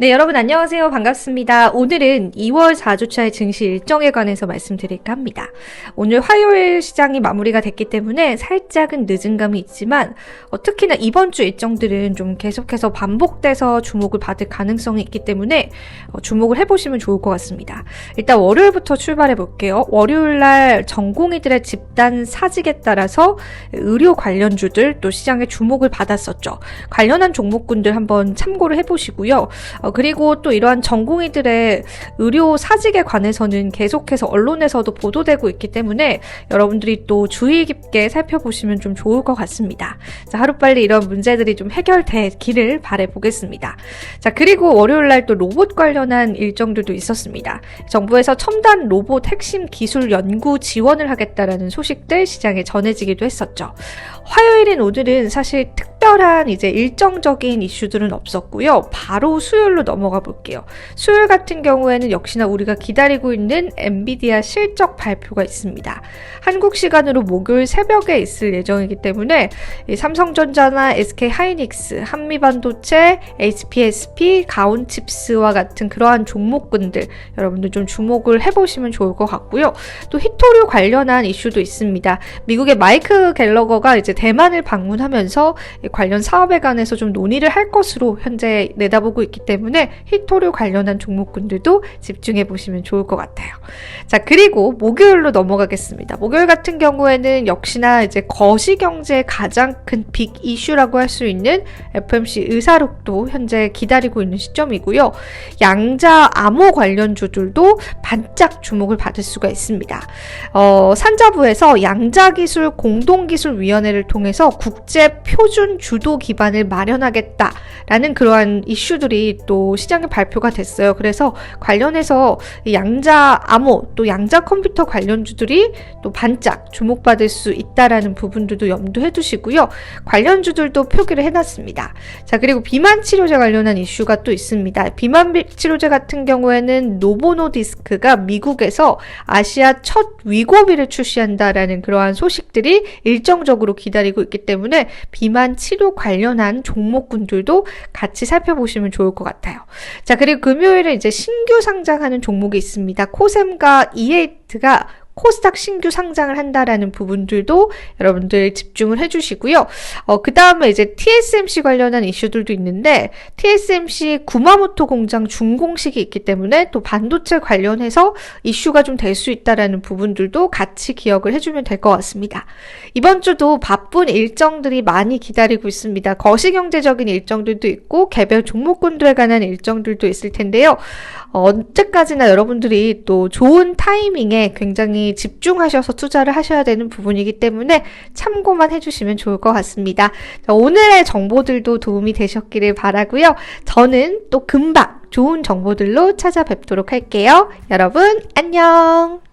네, 여러분 안녕하세요. 반갑습니다. 오늘은 2월 4주차의 증시 일정에 관해서 말씀드릴까 합니다. 오늘 화요일 시장이 마무리가 됐기 때문에 살짝은 늦은 감이 있지만 어, 특히나 이번 주 일정들은 좀 계속해서 반복돼서 주목을 받을 가능성이 있기 때문에 어, 주목을 해보시면 좋을 것 같습니다. 일단 월요일부터 출발해 볼게요. 월요일 날 전공의들의 집단 사직에 따라서 의료 관련주들 또 시장에 주목을 받았었죠. 관련한 종목군들 한번 참고를 해보시고요. 어, 그리고 또 이러한 전공의들의 의료 사직에 관해서는 계속해서 언론에서도 보도되고 있기 때문에 여러분들이 또 주의 깊게 살펴보시면 좀 좋을 것 같습니다. 자, 하루빨리 이런 문제들이 좀 해결되기를 바래보겠습니다. 자, 그리고 월요일 날 또 로봇 관련한 일정들도 있었습니다. 정부에서 첨단 로봇 핵심 기술 연구 지원을 하겠다라는 소식들 시장에 전해지기도 했었죠. 화요일인 오늘은 사실 특 별한 이제 일정적인 이슈들은 없었고요. 바로 수요일로 넘어가 볼게요. 수요일 같은 경우에는 역시나 우리가 기다리고 있는 엔비디아 실적 발표가 있습니다. 한국 시간으로 목요일 새벽에 있을 예정이기 때문에 삼성전자나 SK 하이닉스, 한미반도체, HPSP, 가온칩스와 같은 그러한 종목군들 여러분들 좀 주목을 해보시면 좋을 것 같고요. 또 히토류 관련한 이슈도 있습니다. 미국의 마이크 갤러거가 이제 대만을 방문하면서 관련 사업에 관해서 좀 논의를 할 것으로 현재 내다보고 있기 때문에 히토류 관련한 종목군들도 집중해 보시면 좋을 것 같아요. 자, 그리고 목요일로 넘어가겠습니다. 목요일 같은 경우에는 역시나 이제 거시경제의 가장 큰 빅 이슈라고 할 수 있는 FMC 의사록도 현재 기다리고 있는 시점이고요. 양자 암호 관련 주들도 반짝 주목을 받을 수가 있습니다. 어, 산자부에서 양자기술 공동기술위원회를 통해서 국제 표준 주도 기반을 마련하겠다라는 그러한 이슈들이 또 시장에 발표가 됐어요. 그래서 관련해서 양자 암호 또 양자 컴퓨터 관련주들이 또 반짝 주목받을 수 있다라는 부분들도 염두해 두시고요. 관련주들도 표기를 해놨습니다. 자 그리고 비만 치료제 관련한 이슈가 또 있습니다. 비만 치료제 같은 경우에는 노보노디스크가 미국에서 아시아 첫 위고비를 출시한다라는 그러한 소식들이 일정적으로 기다리고 있기 때문에 비만 치료 관련한 종목군들도 같이 살펴보시면 좋을 것 같아요. 자, 그리고 금요일에 이제 신규 상장하는 종목이 있습니다. 코셈과 이에이트가 코스닥 신규 상장을 한다라는 부분들도 여러분들 집중을 해주시고요. 어, 그 다음에 이제 TSMC 관련한 이슈들도 있는데 TSMC 구마모토 공장 준공식이 있기 때문에 또 반도체 관련해서 이슈가 좀 될 수 있다라는 부분들도 같이 기억을 해주면 될 것 같습니다. 이번 주도 바쁜 일정들이 많이 기다리고 있습니다. 거시경제적인 일정들도 있고 개별 종목군들에 관한 일정들도 있을 텐데요. 어, 언제까지나 여러분들이 또 좋은 타이밍에 집중하셔서 투자를 하셔야 되는 부분이기 때문에 참고만 해주시면 좋을 것 같습니다. 자, 오늘의 정보들도 도움이 되셨기를 바라고요. 저는 또 금방 좋은 정보들로 찾아뵙도록 할게요. 여러분 안녕.